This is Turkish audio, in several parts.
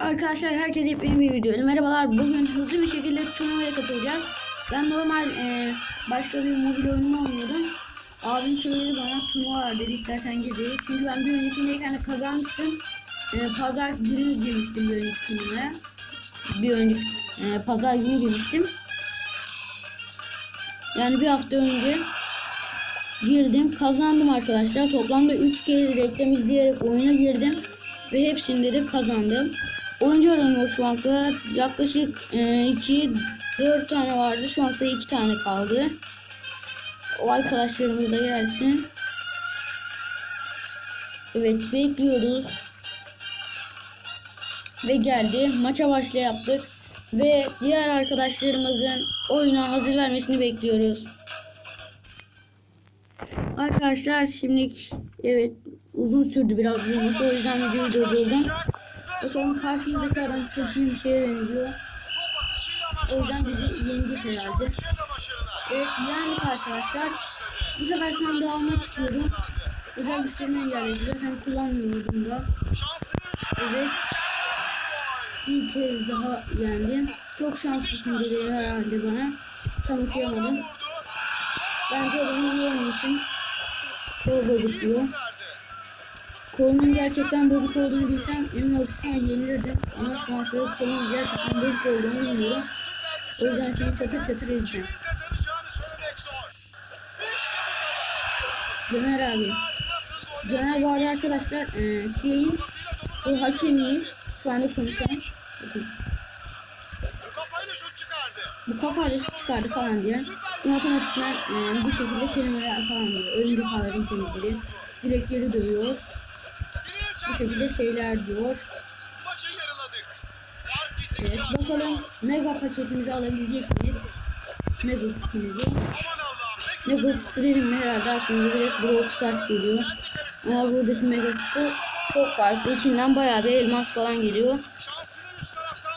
Arkadaşlar herkese yepyeni bir video. Merhabalar. Bugün hızlı bir şekilde turnuvaya katılacağız. Ben normal e, başka bir mobil oyununu oynuyordum. Abim söyledi bana turnuva var dedi istersen gir dedi. Çünkü ben bir öncekindeyken de kazanmıştım. E, pazar günü girmiştim bir önceki turnuvaya. Bir önceki e, pazar günü girmiştim. Yani bir hafta önce girdim. Kazandım arkadaşlar. Toplamda 3 kez reklam izleyerek oyuna girdim. Ve hepsinde de kazandım. Oyuncu aranıyor şu anda. Yaklaşık 2-4 tane vardı. Şu anda 2 tane kaldı. O arkadaşlarımız da gelsin. Evet bekliyoruz. Ve geldi. Maça başla yaptık. Ve diğer arkadaşlarımızın oyuna hazır vermesini bekliyoruz. Arkadaşlar şimdi evet uzun sürdü biraz o yüzden videoyu durdurdum. Bakalım karşımızdaki adam çok iyi bir şeye benziyor. O yüzden bizi yenecek herhalde. Evet yani arkadaşlar bu sefer şu anda almak istiyorum. Özel güçlerini engelledi. Zaten kullanmıyordum da. Evet. Bir kez daha yendim. Çok şanslısın dedi herhalde bana. Tam okuyamadım. Bence adamı iyi oynamışım. Kol bozuk diyor. Kolunun gerçekten bozuk olduğunu bilsem emin olsam yenilirdim. Ama sonra kolunun gerçekten bozuk olduğunu bilmiyorum. O yüzden şimdi çatır çatır edeceğim. Caner abi. Caner bu arada arkadaşlar e, şeyin bu hakemi şu anda konuşan bakın, bu kafayla şut çıkardı falan diyor. Bu otomatikman e, bu şekilde kelimeler falan diyor. Örümcek ağların temizleri. Direkleri dövüyor. Direğe Bu şekilde şeyler diyor. Evet bakalım mega paketimizi alabilecek miyiz? Mega Allah'ım. Mega mi herhalde aklımıza direkt Brawl Stars geliyor. Ama buradaki mega kutu çok farklı. İçinden bayağı bir elmas falan geliyor.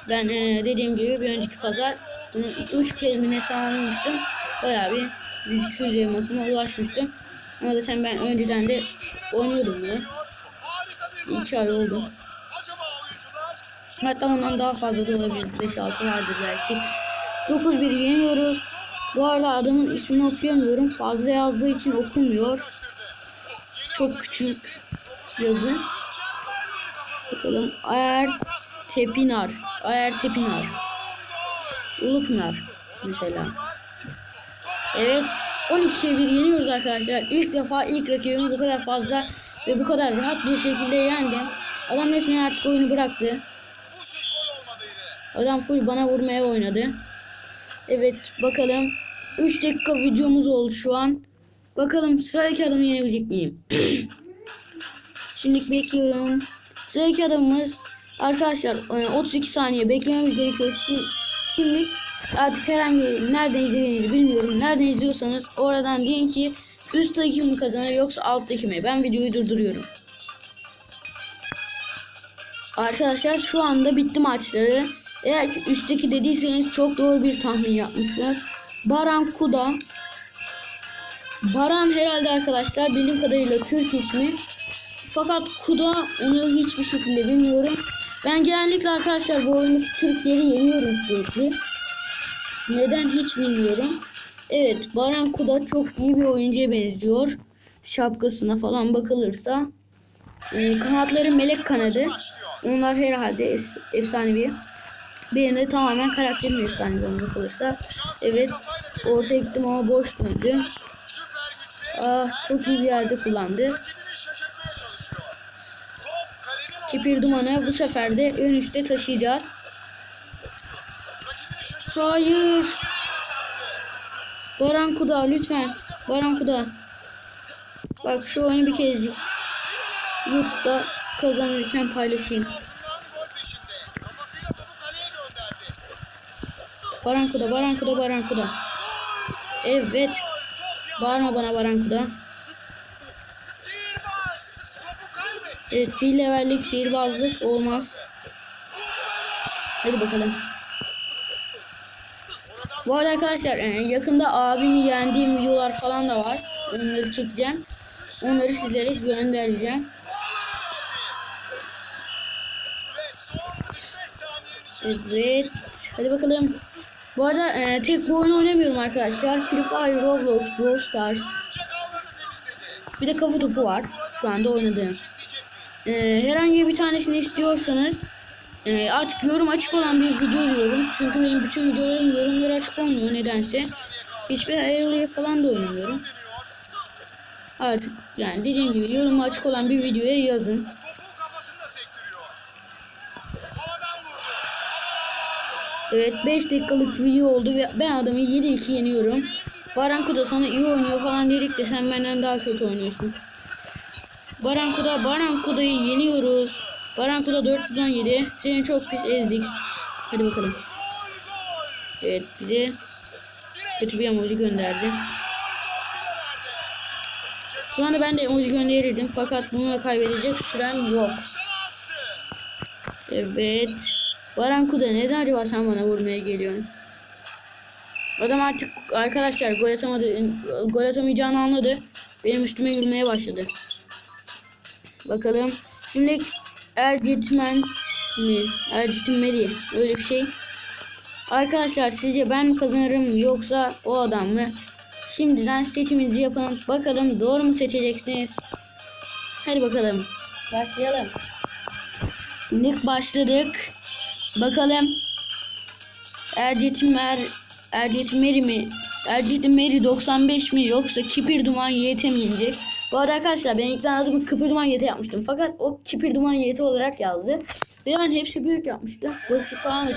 Ben eee, dediğim gibi bir önceki pazar bunu 3 kez mi ne tamamlamıştım. Bayağı bir 100 elmasına ulaşmıştım. Ama zaten ben önceden de oynuyordum bunu. harika bir maç. 2 ay oldu. Hatta ondan daha fazla da olabilir. 5-6 vardır belki. 9-1 yeniyoruz. Bu arada adamın ismini okuyamıyorum. Fazla yazdığı için okunmuyor. Çok küçük yazı. Bakalım. Ayer Tepinar. Ayer Tepinar. Ulupınar mesela. Evet. 12'ye 1 yeniyoruz arkadaşlar. İlk defa ilk rakibimi bu kadar fazla ve bu kadar rahat bir şekilde yendim. Adam resmen artık oyunu bıraktı. Bu şut gol olmadı yine. Adam full bana vurmaya oynadı. Evet bakalım. 3 dakika videomuz oldu şu an. Bakalım sıradaki adamı yenebilecek miyim? Şimdi bekliyorum. Sıradaki adamımız arkadaşlar e, 32 saniye beklememiz gerekiyor. Şi- Şimdi artık herhangi nereden izlediğinizi bilmiyorum. Nereden izliyorsanız oradan deyin ki üstteki mi kazanır yoksa alttaki mi? Ben videoyu durduruyorum. Arkadaşlar şu anda bitti maçları. Eğer ki üstteki dediyseniz çok doğru bir tahmin yapmışsınız. Baran Kuda. Baran herhalde arkadaşlar bildiğim kadarıyla Türk ismi. Fakat Kuda onu hiçbir şekilde bilmiyorum. Ben genellikle arkadaşlar bu oyunu Türkleri yeniyorum sürekli. Neden hiç bilmiyorum. Evet Baran Kuda çok iyi bir oyuncuya benziyor. Şapkasına falan bakılırsa. Ee, kanatları melek kanadı. Onlar herhalde es efsanevi. De tamamen karakterim ona bakılırsa. Şansını Evet. Ortaya gittim ama boş döndü. Ah çok iyi bir yerde kullandı. Kipir dumanı bu sefer de ön üstte taşıyacağız. Hayır. Baran Kuda lütfen. Baran Kuda. Bak şu oyunu bir kez YouTube'da kazanırken paylaşayım. Ardından gol peşinde. Kafasıyla topu kaleye gönderdi. Baran Kuda, Baran Kuda, Baran Kuda. Evet. Bağırma bana Baran Kuda. Sihirbaz. Topu kaybetti. Evet bir levellik sihirbazlık olmaz. Hadi bakalım. Bu arada arkadaşlar e, yakında abimi yendiğim videolar falan da var. Onları çekeceğim. Onları sizlere göndereceğim. Ve son 45 saniyenin içerisinde. Evet. Hadi bakalım. Bu arada e, tek bu oyunu oynamıyorum arkadaşlar. Free Fire, Roblox, Brawl Stars. Bir de kafa topu var. Şu anda oynadığım. E, herhangi bir tanesini istiyorsanız e, artık yorum açık olan bir video diyorum. Çünkü benim bütün videolarım yorumları açık olmuyor nedense. Hiçbir ayrılıya falan da oynamıyorum. Artık yani dediğim gibi yorumu açık olan bir videoya yazın. Evet 5 dakikalık video oldu ve ben adamı 7-2 yeniyorum. Baranko da sana iyi oynuyor falan dedik de sen benden daha kötü oynuyorsun. Baranko'da Baranko'da'yı yeniyoruz. Baranko'da 417. Seni çok pis ezdik. Hadi bakalım. Evet bize kötü bir emoji gönderdi. Şu anda ben de emoji gönderirdim fakat bunu kaybedecek sürem yok. Evet. Barankuda neden acaba sen bana vurmaya geliyorsun? Adam artık arkadaşlar gol atamadı, gol atamayacağını anladı. Benim üstüme yürümeye başladı. Bakalım. Şimdi Ercitmen mi? Ercitmeli öyle bir şey. Arkadaşlar sizce ben mi kazanırım yoksa o adam mı? Şimdiden seçiminizi yapın. Bakalım doğru mu seçeceksiniz? Hadi bakalım. Başlayalım. Şimdi başladık. Bakalım. Erciyet'in Mer Erciyet'in Meri mi? Erciyet'in Meri 95 mi yoksa Kipir Duman YT mi inecek? Bu arada arkadaşlar ben ilk adımı Kipir Duman YT yapmıştım. Fakat o Kipir Duman YT olarak yazdı. Ve ben hepsi büyük yapmıştım. Boşluk falan da.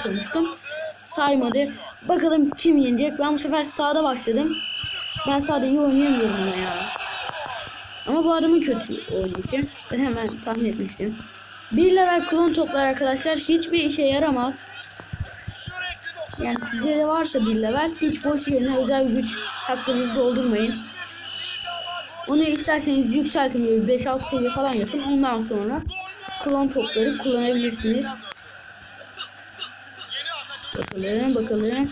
Saymadı. Bakalım kim yenecek? Ben bu sefer sağda başladım. Ben sağda iyi oynayamıyorum ama ya. Ama bu adamın kötü oynayışı. Ben hemen tahmin etmiştim. Bir level klon toplar arkadaşlar hiçbir işe yaramaz. Sürekli 90. Yani sizde de varsa bir level hiç boş yerine özel güç hakkınızı doldurmayın. Onu isterseniz yükseltin böyle 5-6 seviye falan yapın. Ondan sonra klon topları kullanabilirsiniz. Bakalım bakalım.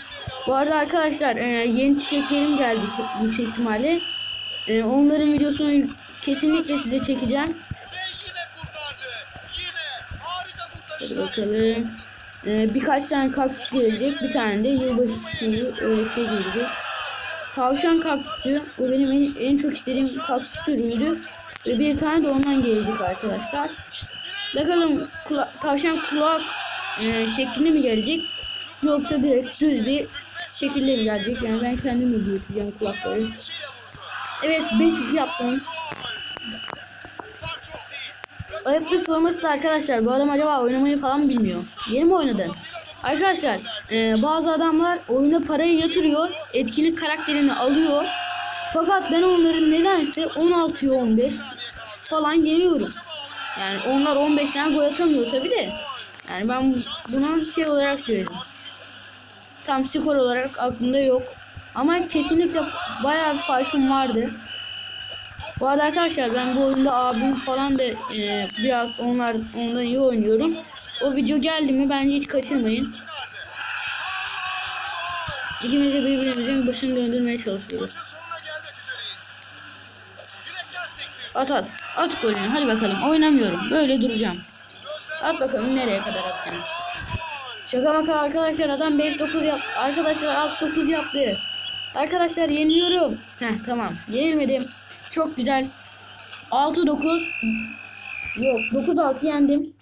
Bu arada arkadaşlar e, yeni çiçeklerim geldi yüksek ihtimalle. E, onların videosunu kesinlikle size çekeceğim. ve yine kurtardı. Yine kurtarışlar. bakalım. Ee, birkaç tane kaktüs gelecek. Bir tane de yılbaşı şeyi öyle şey gelecek. Tavşan kaktüsü. O benim en, en çok istediğim kaktüs türüydü. Ve bir tane de ondan gelecek arkadaşlar. Bakalım kula- tavşan kulak e, şeklinde mi gelecek? Yoksa direkt düz bir şekilde mi gelecek? Yani ben kendim mi büyüteceğim kulakları. Evet 5 yaptım. Ayıptır sorması da arkadaşlar bu adam acaba oynamayı falan bilmiyor. Yeni mi oynadı? Arkadaşlar e, bazı adamlar oyuna parayı yatırıyor. Etkili karakterini alıyor. Fakat ben onları nedense 16'ya 15 falan yeniyorum. Yani onlar 15 tane gol atamıyor tabi de. Yani ben buna şey olarak söyledim. Tam skor olarak aklımda yok. Ama kesinlikle bayağı bir farkım vardı. Bu arada arkadaşlar ben bu oyunda abim falan da e, biraz onlar ondan iyi oynuyorum. O video geldi mi bence hiç kaçırmayın. İkimiz de birbirimizin başını döndürmeye çalışıyoruz. At at. At golünü. Hadi bakalım. Oynamıyorum. Böyle duracağım. At bakalım nereye kadar atacağım. Şaka maka arkadaşlar adam 5-9 yap. Arkadaşlar alt 9 yaptı. Arkadaşlar yeniliyorum. Heh tamam. Yenilmedim. Çok güzel. 6-9. Yok 9-6 yendim.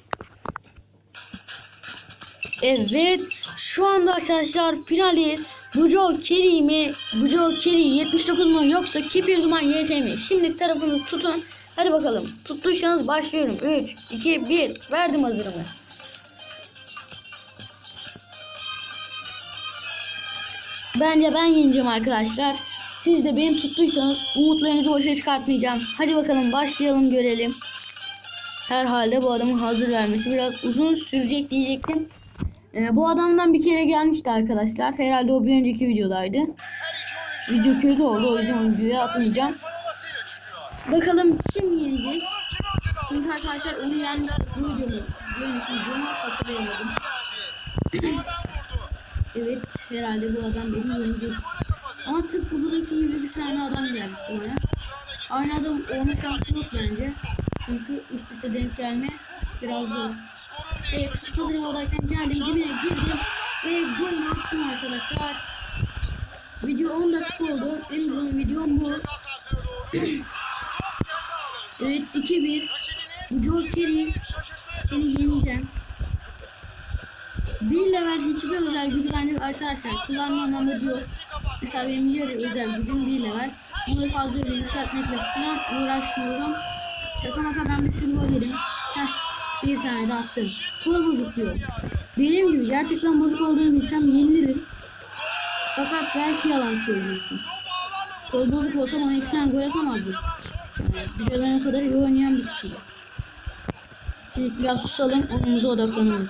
Evet. Şu anda arkadaşlar finaliz. Bujo Kerry mi? Bujo Kerry 79 mu yoksa Kipir Duman YT mi? Şimdi tarafınızı tutun. Hadi bakalım. Tuttuysanız başlıyorum. 3, 2, 1. Verdim hazırımı. Bence ben yeneceğim arkadaşlar. Siz de beni tuttuysanız umutlarınızı boşa çıkartmayacağım. Hadi bakalım başlayalım görelim. Herhalde bu adamın hazır vermesi biraz uzun sürecek diyecektim. Ee, bu adamdan bir kere gelmişti arkadaşlar. Herhalde o bir önceki videodaydı. Video kötü oldu o yüzden o videoyu atmayacağım. Bakalım kim yenecek? Çünkü arkadaşlar onu yendi. Bu videomu, bu hatırlayamadım. Evet herhalde bu adam beni yenecek. Ama tıpkı buradaki gibi bir tane adam gelmişti bana. Aynı adam olma şansı yok bence. Çünkü üst üste denk gelme biraz zor. Evet, hazır oradayken geldim, dibine girdim ve gol attım arkadaşlar. Video 10 dakika oldu. En uzun videom bu. Evet 2-1. Rakibini Bu Joker'i seni yeneceğim. Bir level hiçbir özel güvenlik arkadaşlar kullanmam amacı yok. Mesela benim yarı özel gücüm bir level. Bunu fazla öyle yükseltmekle falan uğraşmıyorum. Şaka maka ben bir sürü. Heh, bir tane de attım. Gol bozuk diyor. Benim gibi gerçekten bozuk olduğunu bilsem yenilirim. Fakat belki yalan söylüyorsun. Gol bozuk olsa bana iki tane gol atamazdı. Bir de kadar iyi oynayan bir kişiyim. Şimdi biraz susalım, oyunumuza odaklanalım.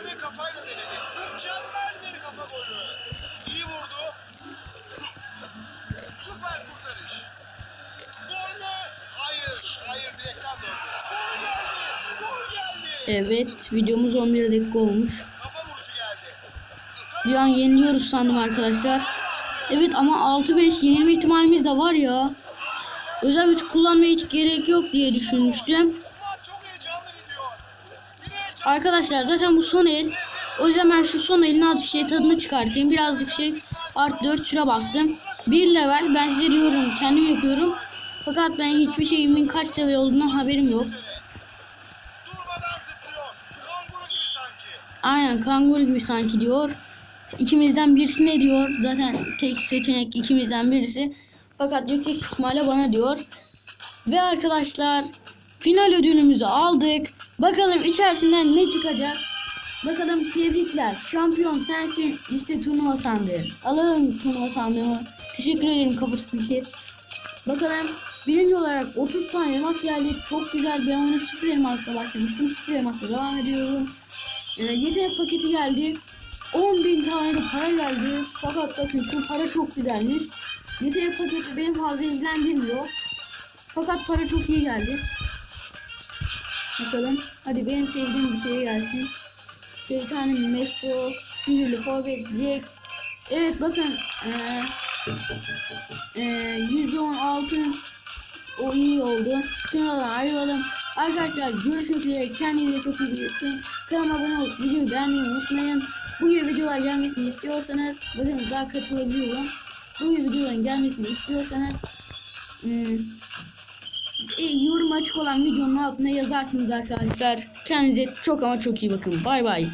Şansını kafayla denedi. Mükemmel bir kafa golü. İyi vurdu. Süper kurtarış. Gol mü? Hayır. Hayır direkten döndü. Gol geldi. Gol geldi. Evet, videomuz 11 dakika olmuş. Kafa vuruşu geldi. Bir an yeniliyoruz sandım arkadaşlar. Evet ama 6-5 yenilme ihtimalimiz de var ya. Özel güç kullanmaya hiç gerek yok diye düşünmüştüm. Arkadaşlar zaten bu son el. O yüzden ben şu son elin az bir şey tadını çıkartayım. Birazcık şey art 4 şura bastım. Bir level ben size diyorum kendim yapıyorum. Fakat ben hiçbir şeyimin kaç level olduğundan haberim yok. Aynen kanguru gibi sanki diyor. İkimizden birisi ne diyor? Zaten tek seçenek ikimizden birisi. Fakat yüksek ihtimalle bana diyor. Ve arkadaşlar final ödülümüzü aldık. Bakalım içerisinden ne çıkacak? Bakalım tebrikler. Şampiyon sensin. İşte turnuva sandığı. Alalım turnuva sandığımı. Teşekkür ederim kapı spikeri. Bakalım birinci olarak 30 tane elmas geldi. Çok güzel bir oyunu 0 elmasla başlamıştım. 0 elmasla devam ediyorum. Ee, yetenek paketi geldi. 10.000 tane de para geldi. Fakat bakın şu para çok güzelmiş. Yetenek paketi beni fazla ilgilendirmiyor. Fakat para çok iyi geldi. Bakalım. Hadi benim sevdiğim bir şey gelsin. Bir tane Messi, sinirli forvet, Jack. Evet bakın. Ee, 110 altın o iyi oldu. Şunlardan ayrılalım. Arkadaşlar görüşmek üzere. Kendinize çok iyi bakın. Kanalıma abone olup videoyu beğenmeyi unutmayın. Bu gibi videolar gelmesini istiyorsanız bakın daha katılabiliyorum. Bu gibi videoların gelmesini istiyorsanız hmm, e, yorum açık olan videonun altına yazarsınız arkadaşlar. Kendinize çok ama çok iyi bakın. Bay bay.